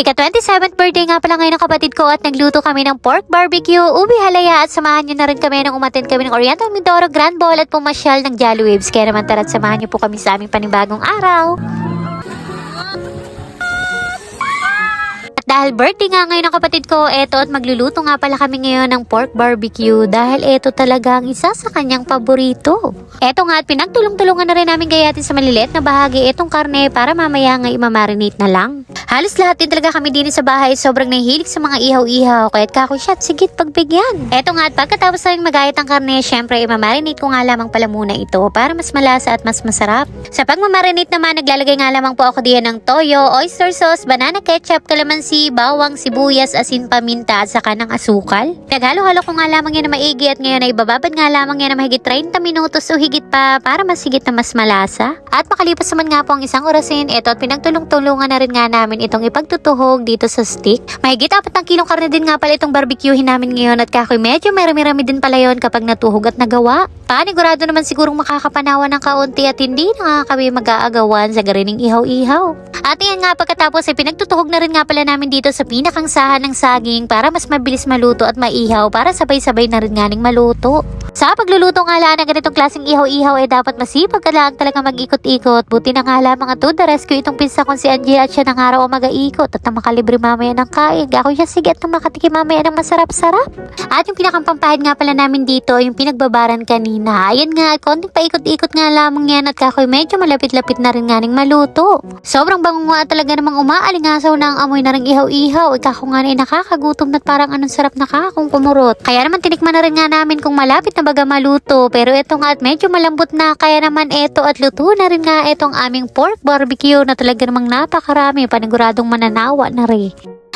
Ika-27th birthday nga pala ngayon ng kapatid ko at nagluto kami ng pork barbecue, ubi halaya at samahan nyo na rin kami nang umatin kami ng Oriental Mindoro Grand Ball at pumasyal ng Jolly Waves. Kaya naman tara't samahan nyo po kami sa aming panibagong araw. Dahil birthday nga ngayon ng kapatid ko, eto at magluluto nga pala kami ngayon ng pork barbecue dahil eto talaga ang isa sa kanyang paborito. Eto nga at pinagtulong-tulungan na rin namin gayatin sa maliliit na bahagi itong karne para mamaya nga imamarinate na lang. Halos lahat din talaga kami din sa bahay sobrang nahihilig sa mga ihaw-ihaw kaya't at sigit pagbigyan. Eto nga at pagkatapos namin magayat ang karne, syempre imamarinate ko nga lamang pala muna ito para mas malasa at mas masarap. Sa pagmamarinate naman, naglalagay nga lamang po ako diyan ng toyo, oyster sauce, banana ketchup, kalamansi, bawang, sibuyas, asin, paminta at saka ng asukal. Naghalo-halo ko nga lamang yan na maigi at ngayon ay bababad nga lamang yan na mahigit 30 minutos o higit pa para mas higit na mas malasa. At makalipas naman nga po ang isang orasin, eto at pinagtulong-tulungan na rin nga namin itong ipagtutuhog dito sa stick. Mahigit apat ng kilong karne din nga pala itong barbecuehin namin ngayon at kakoy medyo marami-rami din pala yon kapag natuhog at nagawa. Panigurado naman sigurong makakapanawa ng kaunti at hindi na nga kami mag-aagawan sa garining ihaw-ihaw. At yan nga pagkatapos ay pinagtutuhog na rin nga pala namin dito sa pinakang sahan ng saging para mas mabilis maluto at maihaw para sabay-sabay na rin nga maluto. Sa pagluluto nga lang ng ganitong klaseng ihaw-ihaw ay dapat masipag ka lang talaga mag-ikot-ikot. Buti na nga lamang at to the rescue itong pinsa kong si Angela at siya ang mag-aikot at makalibre mamaya ng kain. Ako siya sige at makatikim mamaya ng masarap-sarap. At yung pinakampampahid nga pala namin dito, yung pinagbabaran kanina. Ayan nga, konting paikot-ikot nga lamang yan at kakoy medyo malapit-lapit na rin nga ning maluto. Sobrang bango nga talaga namang umaalingasaw na ang amoy na ring ihaw-ihaw. Ikako nga na nakakagutom at parang anong sarap na kakong kumurot. Kaya naman tinikman na rin nga namin kung malapit na baga maluto. Pero eto nga at medyo malambot na. Kaya naman eto at luto na rin nga etong aming pork barbecue na talaga namang napakarami. Paniguradong mananawa na rin.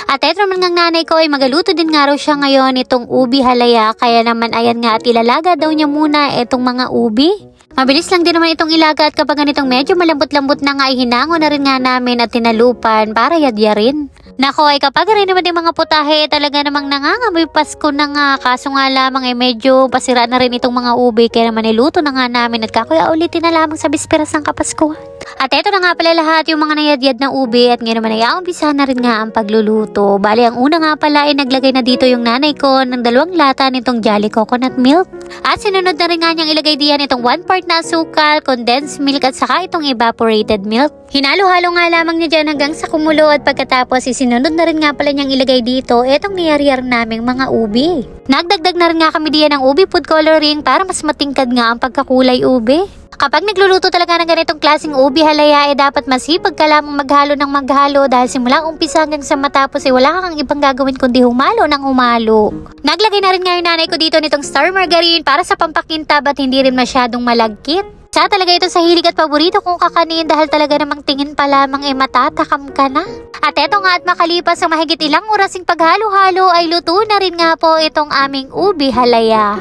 At eto naman ng nanay ko ay magaluto din nga raw siya ngayon itong ubi halaya. Kaya naman ayan nga at ilalaga daw niya muna itong mga ubi. Mabilis lang din naman itong ilaga at kapag ganitong medyo malambot-lambot na nga ay hinango na rin nga namin at tinalupan para yadyarin. Nako ay kapag rin naman yung mga putahe talaga namang nangangamoy Pasko na nga kaso nga lamang ay medyo pasira na rin itong mga ube kaya naman niluto na nga namin at kakuya ulitin na lamang sa bisperas ng Kapaskuhan. At eto na nga pala lahat yung mga nayadyad na ube at ngayon naman ay aumpisahan na rin nga ang pagluluto. Bali ang una nga pala ay naglagay na dito yung nanay ko ng dalawang lata nitong Jolly Coconut Milk. At sinunod na rin nga niyang ilagay diyan itong one part na asukal, condensed milk at saka itong evaporated milk. Hinalo-halo nga lamang niya dyan hanggang sa kumulo at pagkatapos isinunod na rin nga pala niyang ilagay dito itong niyariyar naming mga ubi. Nagdagdag na rin nga kami diyan ng ubi food coloring para mas matingkad nga ang pagkakulay ubi. Kapag nagluluto talaga ng ganitong klaseng ubi halaya eh dapat masipag ka lamang maghalo ng maghalo dahil simula umpisa hanggang sa matapos eh wala kang ibang gagawin kundi humalo ng humalo. Naglagay na rin nga yung nanay ko dito nitong star margarine para sa pampakintab at hindi rin masyadong malagkit. Sa talaga ito sa hilig at paborito kong kakanin dahil talaga namang tingin pa lamang eh matatakam ka na. At eto nga at makalipas sa mahigit ilang orasing paghalo-halo ay luto na rin nga po itong aming ubi halaya.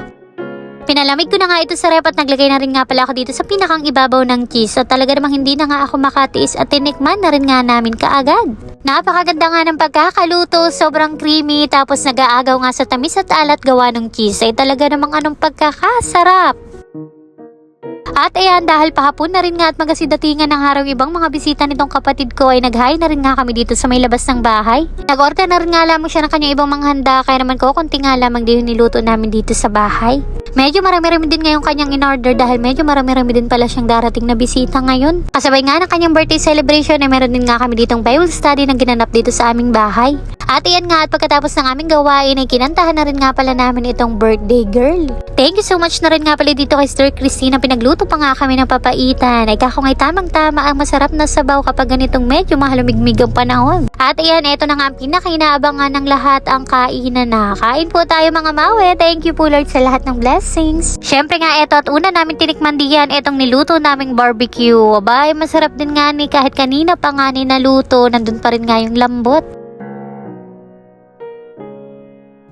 Pinalamig ko na nga ito sa rep at naglagay na rin nga pala ako dito sa pinakang ibabaw ng cheese at talaga namang hindi na nga ako makatiis at tinikman na rin nga namin kaagad. Napakaganda nga ng pagkakaluto, sobrang creamy tapos nag-aagaw nga sa tamis at alat gawa ng cheese ay talaga namang anong pagkakasarap. At ayan, dahil pahapon na rin nga at magasidatingan ng harang ibang mga bisita nitong kapatid ko ay nag-hi na rin nga kami dito sa may labas ng bahay. Nag-order na rin nga lamang siya ng kanyang ibang mga handa kaya naman ko konti nga lamang din niluto namin dito sa bahay. Medyo marami-rami din ngayong kanyang in-order dahil medyo marami-rami din pala siyang darating na bisita ngayon. Kasabay nga ng kanyang birthday celebration ay meron din nga kami ditong Bible study na ginanap dito sa aming bahay. At iyan nga at pagkatapos ng aming gawain ay kinantahan na rin nga pala namin itong birthday girl. Thank you so much na rin nga pala dito kay Sir Christina. Pinagluto pa nga kami ng papaitan. Ay kakungay tamang-tama ang masarap na sabaw kapag ganitong medyo mahalumigmig ang panahon. At iyan, eto na nga ang pinakainaabangan ng lahat ang kainan na. Kain po tayo mga mawe. Thank you po Lord sa lahat ng blessings. Syempre nga eto at una namin tinikman diyan etong niluto naming barbecue. Abay, masarap din nga ni kahit kanina pa nga ni naluto. Nandun pa rin nga yung lambot.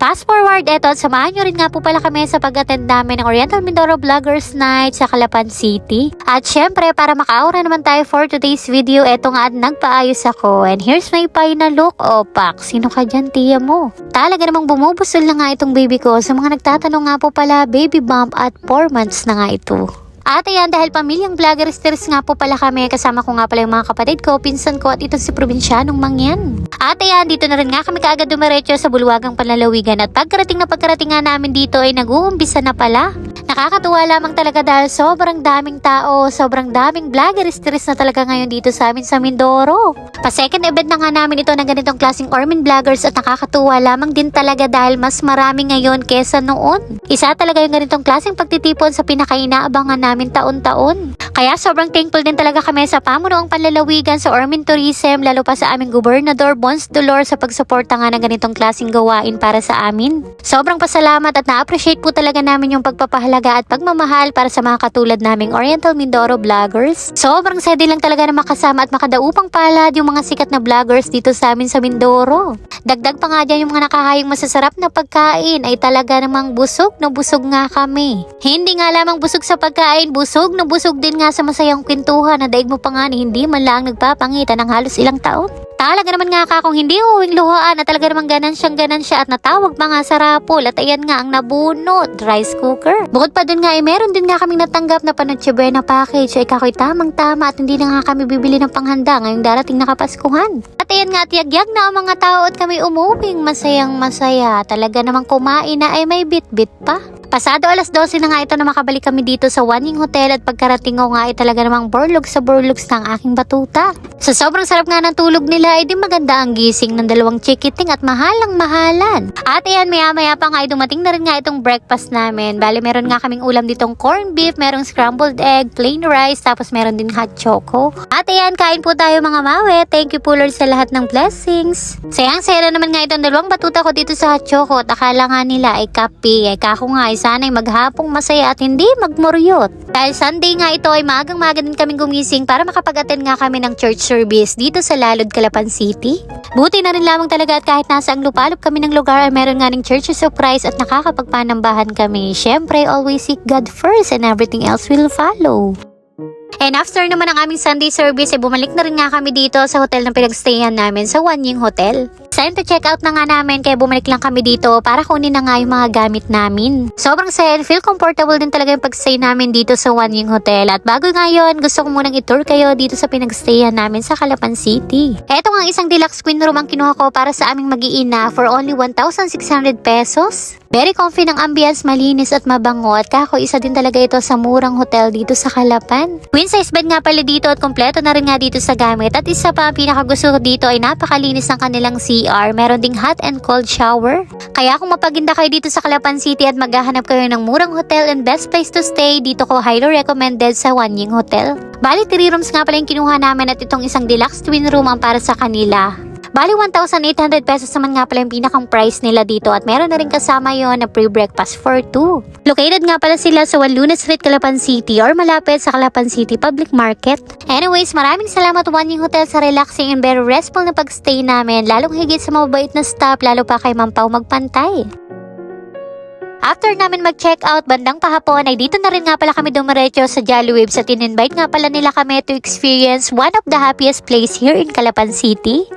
Fast forward, eto, at samahan nyo rin nga po pala kami sa pag-attend namin ng Oriental Mindoro Vloggers Night sa Calapan City. At syempre, para makaura naman tayo for today's video, eto nga at nagpaayos ako. And here's my final look. O, pak, sino ka dyan, tiya mo? Talaga namang bumubusol na nga itong baby ko. Sa mga nagtatanong nga po pala, baby bump at 4 months na nga ito. At ayan, dahil pamilyang vloggeristers nga po pala kami, kasama ko nga pala yung mga kapatid ko, pinsan ko at ito si probinsyanong mangyan. At ayan, dito na rin nga kami kaagad dumiretso sa bulwagang panlalawigan at pagkarating na pagkarating nga namin dito ay nag-uumpisa na pala. Nakakatuwa lamang talaga dahil sobrang daming tao, sobrang daming vloggeristers na talaga ngayon dito sa amin sa Mindoro. Pa second event na nga namin ito ng ganitong klaseng Ormin vloggers at nakakatuwa lamang din talaga dahil mas marami ngayon kesa noon. Isa talaga yung ganitong klaseng pagtitipon sa pinakainaabangan namin taon-taon. Kaya sobrang thankful din talaga kami sa pamunuang panlalawigan sa Ormin Tourism lalo pa sa aming gobernador Bons Dolor sa pagsuporta nga ng ganitong klaseng gawain para sa amin. Sobrang pasalamat at na-appreciate po talaga namin yung pagpapahalaga at pagmamahal para sa mga katulad naming Oriental Mindoro vloggers. Sobrang sedi lang talaga na makasama at makadaupang palad yung mga sikat na vloggers dito sa amin sa Mindoro. Dagdag pa nga dyan yung mga nakahayong masasarap na pagkain ay talaga namang busog na busog nga kami. Hindi nga lamang busog sa pagkain, busog na busog din nga sa masayang kwentuhan na daig mo pa nga hindi man lang nagpapangitan ng halos ilang taon. Talaga naman nga ka kung hindi uwing luhaan na talaga naman ganan siyang ganan siya at natawag pa nga sa rapol at ayan nga ang nabunot, rice cooker. Bukod pa dun nga ay meron din nga kaming natanggap na panutsyebe na package ay kakoy tamang tama at hindi na nga kami bibili ng panghanda ngayong darating na kapaskuhan. At ayan nga at yagyag na ang mga tao at kami umubing masayang masaya. Talaga namang kumain na ay may bit-bit pa. Pasado alas 12 na nga ito na makabalik kami dito sa Waning Hotel at pagkarating ko nga ay talaga namang borlog sa borlogs ng aking batuta. Sa sobrang sarap nga ng tulog nila ay di maganda ang gising ng dalawang chikiting at mahalang mahalan. At ayan maya maya pa nga ay dumating na rin nga itong breakfast namin. Bali meron nga kaming ulam ditong corned beef, merong scrambled egg, plain rice, tapos meron din hot choco. At ayan kain po tayo mga mawe. Thank you po Lord sa lahat ng blessings. Sayang saya na naman nga itong dalawang batuta ko dito sa hot choco at akala nga nila ay kape. Ay kako nga ay sana'y maghapong masaya at hindi magmuryot. Dahil Sunday nga ito ay maagang maaga din kaming gumising para makapag-attend nga kami ng church service dito sa Lalod, Calapan City. Buti na rin lamang talaga at kahit nasa ang lupalop kami ng lugar ay meron nga ng churches of Christ at nakakapagpanambahan kami. Siyempre, always seek God first and everything else will follow. And after naman ng aming Sunday service, ay bumalik na rin nga kami dito sa hotel na pinagstayan namin sa Wanying Hotel. Time to check out na nga namin kaya bumalik lang kami dito para kunin na nga yung mga gamit namin. Sobrang saya and feel comfortable din talaga yung pagstay namin dito sa Wanying Hotel. At bago nga yun, gusto ko munang i-tour kayo dito sa pinagstayan namin sa Calapan City. Eto nga isang deluxe queen room ang kinuha ko para sa aming mag-iina for only 1,600 pesos. Very comfy ng ambience, malinis at mabango at kako isa din talaga ito sa murang hotel dito sa Calapan. Queen size bed nga pala dito at kompleto na rin nga dito sa gamit at isa pa ang pinakagusto ko dito ay napakalinis ng kanilang CR. Meron ding hot and cold shower. Kaya kung mapaginda kayo dito sa Calapan City at maghahanap kayo ng murang hotel and best place to stay, dito ko highly recommended sa Wanying Hotel. Bali, 3 rooms nga pala yung kinuha namin at itong isang deluxe twin room ang para sa kanila. Bali, 1,800 pesos naman nga pala yung pinakang price nila dito at meron na rin kasama yon na free breakfast for two. Located nga pala sila sa Waluna Street, Calapan City or malapit sa Calapan City Public Market. Anyways, maraming salamat Wanying Hotel sa relaxing and very restful na pagstay namin lalong higit sa mababait na staff lalo pa kay Ma'am Pao magpantay. After namin mag-check out bandang pahapon ay dito na rin nga pala kami dumiretso sa Jolly Waves at in-invite nga pala nila kami to experience one of the happiest place here in Calapan City.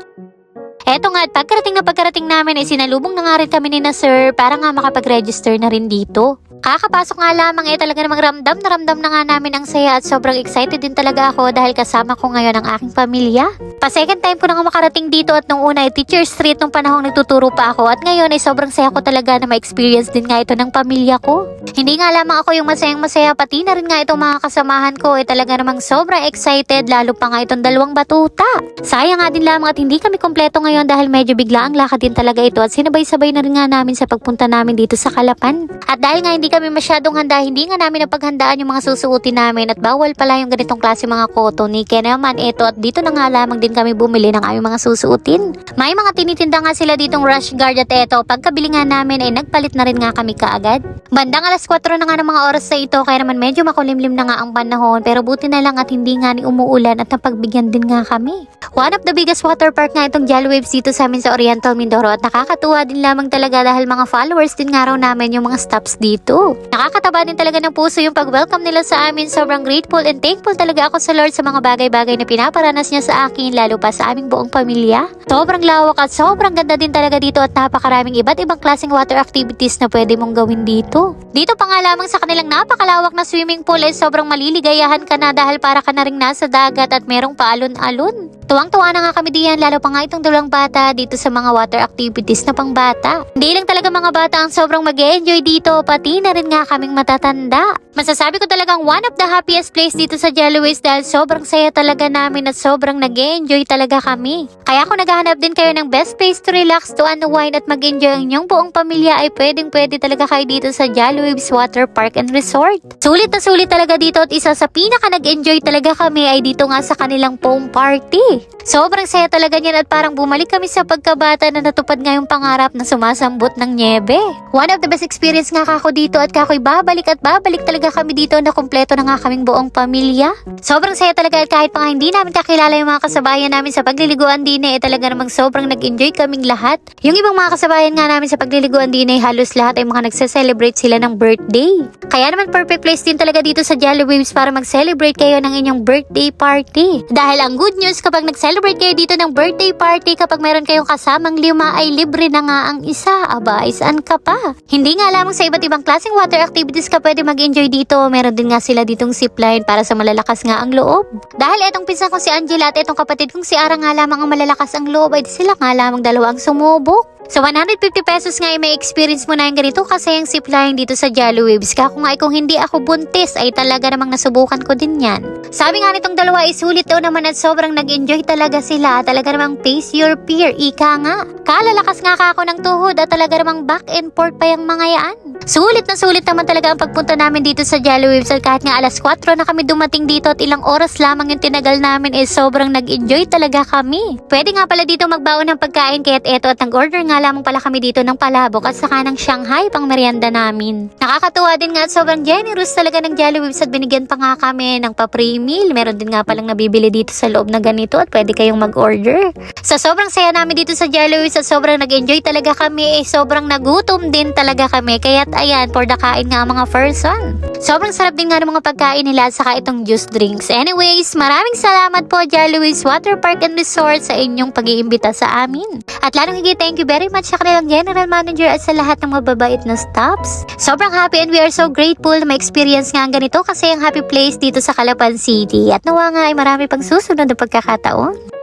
Eto nga, at pagkarating na pagkarating namin ay sinalubong na nga rin kami ni na sir para nga makapag-register na rin dito. Kakapasok nga lamang eh talaga namang ramdam na ramdam na nga namin ang saya at sobrang excited din talaga ako dahil kasama ko ngayon ang aking pamilya. Pa second time ko na nga makarating dito at nung una ay teacher street nung panahong nagtuturo pa ako at ngayon ay sobrang saya ko talaga na ma-experience din nga ito ng pamilya ko. Hindi nga lamang ako yung masayang masaya pati na rin nga itong mga kasamahan ko ay talaga namang sobrang excited lalo pa nga itong dalawang batuta. Sayang nga din lamang at hindi kami kompleto ngayon dahil medyo bigla ang lakad din talaga ito at sinabay-sabay na rin nga namin sa pagpunta namin dito sa Kalapan. At dahil nga hindi kami masyadong handa, hindi nga namin napaghandaan yung mga susuotin namin at bawal pala yung ganitong klase mga cotton ni Kaya naman ito at dito na nga lamang din kami bumili ng aming mga susuotin. May mga tinitinda nga sila ditong rush guard at eto, pagkabili nga namin ay nagpalit na rin nga kami kaagad. Bandang alas 4 na nga ng mga oras sa ito kaya naman medyo makulimlim na nga ang panahon pero buti na lang at hindi nga ni umuulan at napagbigyan din nga kami. One of the biggest water park nga itong Jolly Waves dito sa amin sa Oriental Mindoro at nakakatuwa din lamang talaga dahil mga followers din nga raw namin yung mga stops dito. Dito. Nakakataba din talaga ng puso yung pag-welcome nila sa amin. Sobrang grateful and thankful talaga ako sa Lord sa mga bagay-bagay na pinaparanas niya sa akin, lalo pa sa aming buong pamilya. Sobrang lawak at sobrang ganda din talaga dito at napakaraming iba't ibang klaseng water activities na pwede mong gawin dito. Dito pa nga lamang sa kanilang napakalawak na swimming pool ay sobrang maliligayahan ka na dahil para ka na rin nasa dagat at merong paalon-alon. Tuwang-tuwa na nga kami diyan lalo pa nga itong dalawang bata dito sa mga water activities na pangbata. Hindi lang talaga mga bata ang sobrang mag enjoy dito, pati na rin nga kaming matatanda. Masasabi ko talagang one of the happiest place dito sa Jellyways dahil sobrang saya talaga namin at sobrang nag enjoy talaga kami. Kaya kung naghahanap din kayo ng best place to relax, to unwind at mag-enjoy ang inyong buong pamilya ay pwedeng pwede talaga kayo dito sa Jellywaves Water Park and Resort. Sulit na sulit talaga dito at isa sa pinaka nag-enjoy talaga kami ay dito nga sa kanilang foam party. Sobrang saya talaga niyan at parang bumalik kami sa pagkabata na natupad nga yung pangarap na sumasambot ng niebe. One of the best experience nga kako dito at kako'y babalik at babalik talaga kami dito na kumpleto na nga kaming buong pamilya. Sobrang saya talaga at kahit pa nga hindi namin kakilala yung mga kasabayan namin sa pagliliguan din eh talaga namang sobrang nag-enjoy kaming lahat. Yung ibang mga kasabayan nga namin sa pagliliguan din eh halos lahat ay mga nagse-celebrate sila ng birthday. Kaya naman perfect place din talaga dito sa Jolly Waves para mag-celebrate kayo ng inyong birthday party. Dahil ang good news kapag nag-celebrate kayo dito ng birthday party kapag meron kayong kasamang lima ay libre na nga ang isa. Aba, isaan ka pa? Hindi nga lamang sa iba't ibang klaseng water activities ka pwede mag-enjoy dito. Meron din nga sila ditong zipline para sa malalakas nga ang loob. Dahil etong pinsan ko si Angela at etong kapatid kong si Ara nga lamang ang malalakas ang loob ay sila nga lamang dalawang sumubok. So 150 pesos nga ay may experience mo na yung ganito kasi yung zipline dito sa Jolly Waves. Kako nga ay kung hindi ako buntis ay talaga namang nasubukan ko din yan. Sabi nga nitong dalawa ay sulit daw naman at sobrang nag-enjoy talaga sila. Talaga namang face your peer, ika nga. Kalalakas nga kako ng tuhod at talaga namang back and forth pa yung mga yan. Sulit na sulit naman talaga ang pagpunta namin dito sa Jolly Waves at kahit nga alas 4 na kami dumating dito at ilang oras lamang yung tinagal namin is sobrang nag-enjoy talaga kami. Pwede nga pala dito magbaon ng pagkain kaya't eto at nag-order nga lamang pala kami dito ng palabok at saka ng Shanghai pang merienda namin. Nakakatuwa din nga at sobrang generous talaga ng Jolly Waves at binigyan pa nga kami ng pa-free meal. Meron din nga palang nabibili dito sa loob na ganito at pwede kayong mag-order. Sa sobrang saya namin dito sa Jolly Waves at sobrang nag-enjoy talaga kami eh sobrang nagutom din talaga kami kaya't ayan for the kain nga mga person. Sobrang sarap din nga ng mga pagkain nila saka itong juice drinks. Anyways, maraming salamat po Jolly Waves Water Park and Resort sa inyong pag-iimbita sa amin. At lalong higit thank you very much sa kanilang general manager at sa lahat ng mababait na staffs. Sobrang happy and we are so grateful na ma-experience nga ang ganito kasi ang happy place dito sa Calapan City. At nawa nga ay marami pang susunod na pagkakataon.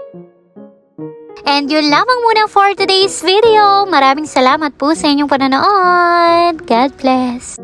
And yun lamang muna for today's video. Maraming salamat po sa inyong panonood. God bless.